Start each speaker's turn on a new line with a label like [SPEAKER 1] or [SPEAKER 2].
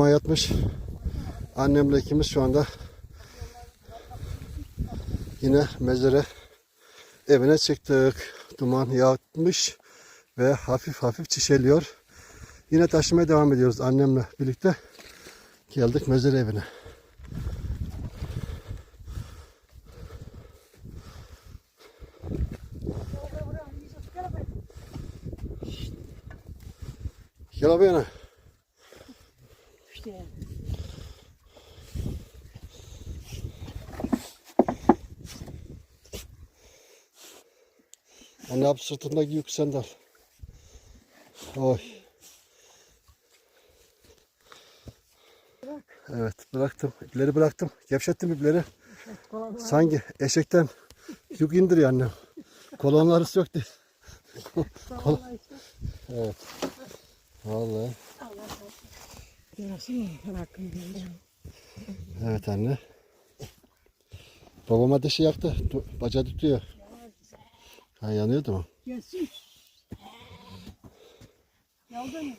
[SPEAKER 1] Duman yatmış. Annemle ikimiz şu anda yine mezere evine çıktık. Duman yatmış ve hafif hafif çişeliyor. Yine taşımaya devam ediyoruz annemle birlikte. Geldik mezere evine. Gel abi yana.
[SPEAKER 2] İşte
[SPEAKER 1] Anne abi sırtındaki yük sandal. Oy. Evet bıraktım. İpleri bıraktım. Gevşettim ipleri.
[SPEAKER 2] kolay
[SPEAKER 1] Sanki eşekten yük indiriyor annem. Kolonları söktü.
[SPEAKER 2] işte.
[SPEAKER 1] Evet. Vallahi. Evet anne. Babam ateşi yaktı. Bacağı tutuyor. Ha yanıyordu mu?
[SPEAKER 2] Gelsin. Yalda mı?